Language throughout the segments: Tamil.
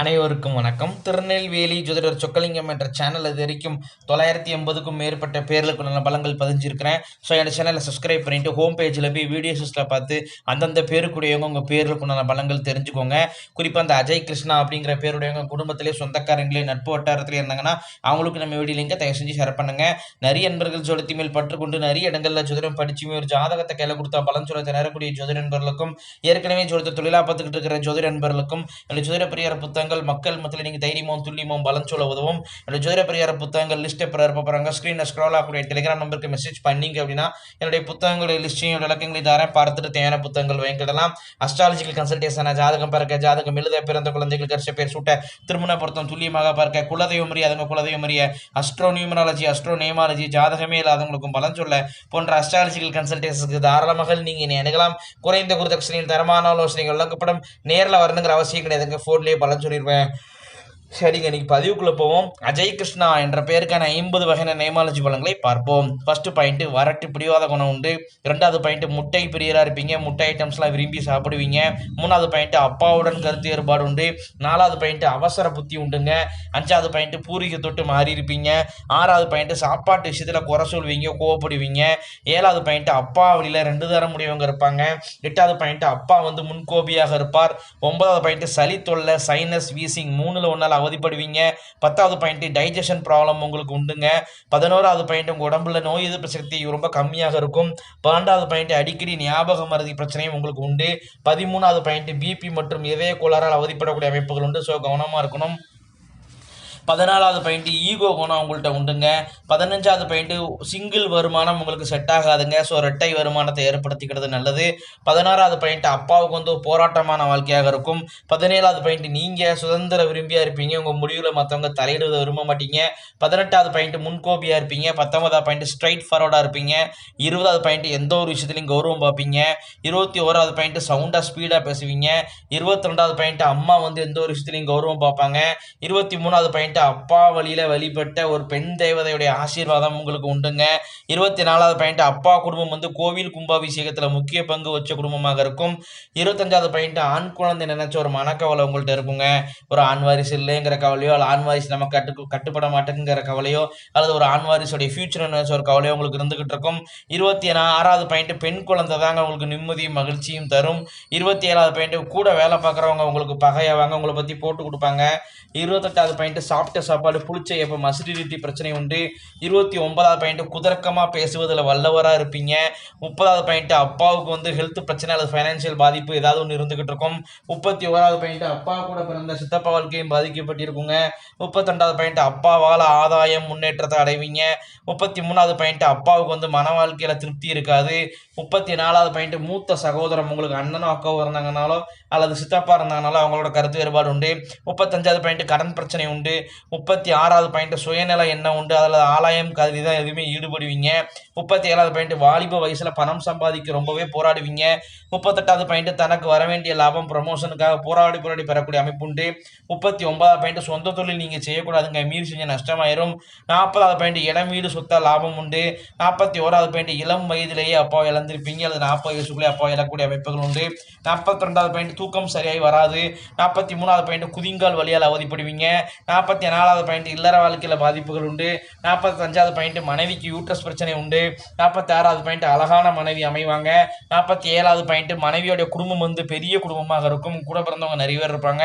அனைவருக்கும் வணக்கம். திருநெல்வேலி ஜோதிடர் சொக்கலிங்கம் என்ற சேனல் இது வரைக்கும் தொள்ளாயிரத்தி எண்பதுக்கும் மேற்பட்ட பேர்களுக்குள்ள பலங்கள் பதிஞ்சிருக்கிறேன். ஸோ என்னோட சேனலை சப்ஸ்கிரைப் பண்ணிட்டு ஹோம் பேஜில் போய் வீடியோஸில் பார்த்து அந்தந்த பேருக்குடையவங்க உங்கள் பேர்களுக்கு பலங்கள் தெரிஞ்சுக்கோங்க. குறிப்பாக அந்த அஜய் கிருஷ்ணா அப்படிங்கிற பேருடையவங்க குடும்பத்திலே சொந்தக்காரங்களே நட்பு வட்டாரத்தில் இருந்தாங்கன்னா அவங்களுக்கு நம்ம வீடியோ லிங்கை தயவு செஞ்சு ஷேர் பண்ணுங்க. நிறைய நண்பர்கள் ஜோதிடத்தி மேல் பற்றுக்கொண்டு நிறைய இடங்களில் ஜோதிடம் படிச்சுமே ஒரு ஜாதகத்தை கையில் கொடுத்தா பலன் சொல்ல திணறக்கூடிய ஜோதிட நண்பர்களுக்கும் ஏற்கனவே ஜோதிட தொழிலாக பார்த்துக்கிட்டு இருக்கிற ஜோதிட நண்பர்களுக்கும் என்னுடைய ஜோதிட பரிகார புத்தகங்கள் மக்கள் மத்தியில் நீங்கள் தைரியமும் துல்லியமும் பலன் சொல்ல உதவும். என்னுடைய ஜோதிட பரிகார புத்தகங்கள் லிஸ்ட்டை பிற போகிறாங்க ஸ்க்ரீனில் ஸ்க்ரோல் ஆகக்கூடிய டெலிகிராம் நம்பருக்கு மெசேஜ் பண்ணீங்க அப்படின்னா என்னுடைய புத்தகங்களுடைய லிஸ்ட்டையும் விளக்கங்களை தரேன். பார்த்துட்டு தேவையான புத்தகங்கள் வாங்கிக்கிடலாம். அஸ்ட்ராலஜிக்கல் கன்சல்டேஷன் ஜாதகம் பார்க்க ஜாதகம் எழுத பிறந்த குழந்தைகள் கரிச பேர் சூட்ட திருமண பொருத்தம் துல்லியமாக பார்க்க குலதெய்வம் அறியாதவங்க குலதெய்வம் அறிய அஸ்ட்ரோ நியூமராலஜி அஸ்ட்ரோ நேமாலஜி ஜாதகமே இல்லாதவங்களுக்கும் பலன் சொல்ல போன்ற அஸ்ட்ராலஜிக்கல் கன்சல்டேஷனுக்கு தாராளமாக நீங்கள் என்னை அணுகலாம் குறைந்த குருதட்சணையில் தரமான ஆலோசனைகள் வழங்கப்படும். நேரில் வரணுங்கிற அவசியம் கிடையாதுங்க. ஃபோன்லேயே பலன் Anywhere. சரிங்க இன்னைக்கு பதிவுக்குள்ளே போவோம். அஜய் கிருஷ்ணா என்ற பெயருக்கான ஐம்பது வகையான நேமாலஜி பழங்களை பார்ப்போம். ஃபர்ஸ்ட் பாயிண்ட் வரட்டு பிடிவாத குணம் உண்டு. ரெண்டாவது பாயிண்ட் முட்டை பிரியராக இருப்பீங்க. முட்டை ஐட்டம்ஸ்லாம் விரும்பி சாப்பிடுவீங்க. மூணாவது பாயிண்ட் அப்பாவுடன் கருத்து வேறுபாடு உண்டு. நாலாவது பாயிண்ட் அவசர புத்தி உண்டுங்க. அஞ்சாவது பாயிண்ட் பூரிகை தொட்டு மாறி இருப்பீங்க. ஆறாவது பாயிண்ட் சாப்பாட்டு விஷயத்தில் குறை சொல்வீங்க கோவப்படுவீங்க. ஏழாவது பாயிண்ட் அப்பா வழியில் ரெண்டு தர முடியவங்க இருப்பாங்க. எட்டாவது பாயிண்ட் அப்பா வந்து முன்கோபியாக இருப்பார். ஒன்பதாவது பாயிண்ட் சளி தொல்லை சைனஸ் வீசிங் மூணில் ஒன்றால் அவதிப்படுவீங்க. பத்தாவது பாயிண்ட் டைஜஷன் ப்ராப்ளம் உங்களுக்கு உண்டுங்க. பதினோராவது பாயிண்ட் உங்கள் உடம்புல நோய் எதிர்ப்பு சக்தி ரொம்ப கம்மியாக இருக்கும். பன்னெண்டாவது பாயிண்ட் அடிக்கடி ஞாபக மருதி பிரச்சனையும் உங்களுக்கு உண்டு. பதிமூணாவது பாயிண்ட் பிபி மற்றும் இதய கோளாறால் அவதிப்படக்கூடிய அமைப்புகள் உண்டு. ஸோ கவனமாக இருக்கணும். பதினாலாவது பாயிண்ட் ஈகோ குணம் உங்கள்கிட்ட உண்டுங்க. பதினஞ்சாவது பாயிண்ட் சிங்கிள் வருமானம் உங்களுக்கு செட் ஆகாதுங்க. ஸோ ரெட்டை வருமானத்தை ஏற்படுத்திக்கிறது நல்லது. பதினாறாவது பாயிண்ட் அப்பாவுக்கு வந்து ஒரு போராட்டமான வாழ்க்கையாக இருக்கும். பதினேழாவது பாயிண்ட் நீங்கள் சுதந்திர விரும்பியாக இருப்பீங்க. உங்கள் முடிவில் மற்றவங்க தலையிடுவதை விரும்ப மாட்டீங்க. பதினெட்டாவது பாயிண்ட் முன்கோபியாக இருப்பீங்க. பத்தொன்பதாவது பாயிண்ட் ஸ்ட்ரைட் ஃபார்வர்டாக இருப்பீங்க. இருபதாவது பாயிண்ட் எந்த ஒரு விஷயத்துலையும் கௌரவம் பார்ப்பீங்க. இருபத்தி ஓராவது பாயிண்ட் சவுண்டாக ஸ்பீடாக பேசுவீங்க. இருபத்தி ரெண்டாவது பாயிண்ட் அம்மா வந்து எந்த ஒரு விஷயத்துலையும் கௌரவம் பார்ப்பாங்க. இருபத்தி மூணாவது பாயிண்ட் அப்பா வழியில் வழிபட்ட ஒரு பெண் தேவதையுடைய ஆசீர்வாதம் உங்களுக்கு உண்டுங்க. இருபத்தி நாலாவது பாயிண்ட் அப்பா குடும்பம் வந்து கோவில் கும்பாபிஷேகத்தில் முக்கிய பங்கு வச்ச குடும்பமாக இருக்கும். இருபத்தஞ்சாவது பாயிண்ட் ஆண் குழந்தை நினைச்ச ஒரு மனக்கவலை உங்கள்கிட்ட இருக்குங்க. ஒரு ஆண் வாரிசு இல்லைங்கிற கவலையோ அல்ல ஆண் வாரிசு நம்ம கட்டு கட்டுப்பட மாட்டேங்கிற கவலையோ அல்லது ஒரு ஆண் வாரிசுடைய ஃபியூச்சர் நினைச்ச ஒரு கவலையோ உங்களுக்கு இருந்துகிட்டு இருக்கும். இருபத்தி ஆறாவது பாயிண்ட் பெண் குழந்தை தாங்க உங்களுக்கு நிம்மதியும் மகிழ்ச்சியும் தரும். இருபத்தி ஏழாவது பாயிண்ட் கூட வேலை பார்க்குறவங்க உங்களுக்கு பகையாவாங்க உங்களை பற்றி போட்டு கொடுப்பாங்க. இருபத்தெட்டாவது பாயிண்ட் சாப்பிட்ட சாப்பாடு புளிச்ச எப்போ அசிடிட்டி பிரச்சனை உண்டு. இருபத்தி ஒன்பதாவது பாயிண்ட் குதர்க்கமாக பேசுவதில் வல்லவராக இருப்பீங்க. முப்பதாவது பாயிண்ட் அப்பாவுக்கு வந்து ஹெல்த் பிரச்சனை அல்லது ஃபைனான்சியல் பாதிப்பு ஏதாவது ஒன்று இருந்துகிட்டு இருக்கும். முப்பத்தி ஓராவது பாயிண்ட் அப்பா கூட பிறந்த சித்தப்பா வாழ்க்கையும் பாதிக்கப்பட்டிருக்குங்க. முப்பத்தெண்டாவது பாயிண்ட் அப்பாவால் ஆதாயம் முன்னேற்றத்தை அடைவீங்க. முப்பத்தி மூணாவது பாயிண்ட் அப்பாவுக்கு வந்து மன வாழ்க்கையில் திருப்தி இருக்காது. முப்பத்தி நாலாவது பாயிண்ட் மூத்த சகோதரம் உங்களுக்கு அண்ணனும் அக்காவும் இருந்தாங்கனாலோ அல்லது சித்தப்பா இருந்தாங்கனாலோ அவங்களோட கருத்து வேறுபாடு உண்டு. முப்பத்தஞ்சாவது பாயிண்ட் கடன் பிரச்சனை உண்டு. முப்பத்தி ஆறாவது பாயிண்ட் சுயநிலை என்ன உண்டு? அதில் ஆலயம் கல்வி தான் எதுவுமே ஈடுபடுவீங்க. முப்பத்தி ஏழாவது பாயிண்ட் வாலிப வயசில் பணம் சம்பாதிக்க ரொம்பவே போராடுவீங்க. முப்பத்தெட்டாவது பாயிண்ட் தனக்கு வர வேண்டிய லாபம் ப்ரமோஷனுக்காக போராடி போராடி பெறக்கூடிய அமைப்பு உண்டு. முப்பத்தி ஒன்பதாவது பாயிண்ட் சொந்த தொழில் நீங்கள் செய்யக்கூடாதுங்க. மீறி செஞ்ச நஷ்டமாயிரும். நாற்பதாவது பாயிண்ட் இடம் வீடு சொத்த லாபம் உண்டு. நாற்பத்தி ஓராவது பாயிண்ட் இளம் வயதிலேயே அப்பா இழந்திருப்பீங்க. அல்லது நாற்பது வயசுக்குள்ளே அப்பா இழக்கூடிய அமைப்புகள் உண்டு. நாற்பத்தி ரெண்டாவது பாயிண்ட் தூக்கம் சரியாகி வராது. நாற்பத்தி மூணாவது பாயிண்ட் குதிங்கால் வழியால் அவதிப்படுவீங்க. நாற்பத்தி நாலாவது பாயிண்ட் இல்லற வாழ்க்கையில் பாதிப்புகள் உண்டு. நாற்பத்தஞ்சாவது பாயிண்ட் மனைவிக்கு யூட்ரஸ் பிரச்சனை உண்டு. நாற்பத்தி ஆறாவது பாயிண்ட் அழகான மனைவி அமைவாங்க. நாற்பத்தி ஏழாவது பாயிண்ட் மனைவியோட குடும்பம் வந்து பெரிய குடும்பமாக இருக்கும். கூட பிறந்தவங்க நிறைய பேர் இருப்பாங்க.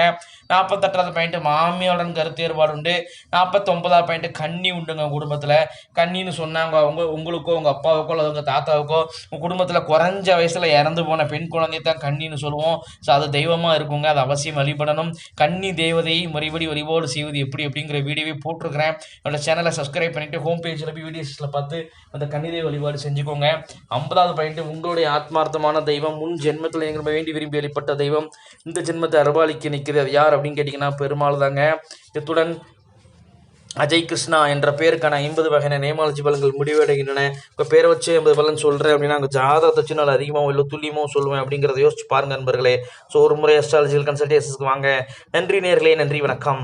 நாற்பத்தெட்டாவது பாயிண்ட் மாமியோடன் கருத்து ஏற்பாடு உண்டு. நாற்பத்தொன்பதாவது பாயிண்ட் கன்னி உண்டுங்க குடும்பத்தில். கன்னின்னு சொன்னாங்க. அவங்க உங்களுக்கோ உங்கள் அப்பாவுக்கோ அல்லது உங்கள் தாத்தாவுக்கோ உங்கள் குடும்பத்தில் குறைஞ்ச வயசில் இறந்து போன பெண் குழந்தை தான் கன்னின்னு சொல்லுவோம். ஸோ அது தெய்வமாக இருக்குங்க. அது அவசியம் வழிபடணும். கன்னி தேவதையை முறைப்படி வழிபாடு செய்வது எப்படி அப்படிங்கிற வீடியோவே போட்டிருக்கிறேன். என்னோட சேனலை சப்ஸ்கிரைப் பண்ணிவிட்டு ஹோம் பேஜில் போய் வீடியோஸில் பார்த்து அந்த கன்னிதேவ வழிபாடு செஞ்சுக்கோங்க. ஐம்பதாவது பாயிண்ட் உங்களுடைய ஆத்மார்த்தமான தெய்வம் முன் ஜென்மத்தில் நீங்கள் வேண்டி விரும்பி வெளிப்பட்ட தெய்வம் இந்த ஜென்மத்தை அருபாலிக்கு நிற்கிறது யார் அப்படின்னு கேட்டிங்கன்னா பெருமாள் தாங்க. இத்துடன் அஜய் கிருஷ்ணா என்ற பேருக்கான ஐம்பது வகையான நேமாலஜி பலன்கள் முடிவடைகின்றன. உங்கள் பேரை வச்சு ஐம்பது பலன் சொல்கிறேன் அப்படின்னா அங்கே ஜாதகத்தை வச்சு நான் அதிகமாக இல்லை துல்லியமாக சொல்லுவேன் அப்படிங்கிறத யோசிச்சு பாருங்க நண்பர்களே. ஸோ ஒரு முறை அஸ்ட்ராலஜிக்கல் கன்சல்டேஷன்ஸ்க்கு வாங்க. நன்றி நேர்களே நன்றி வணக்கம்.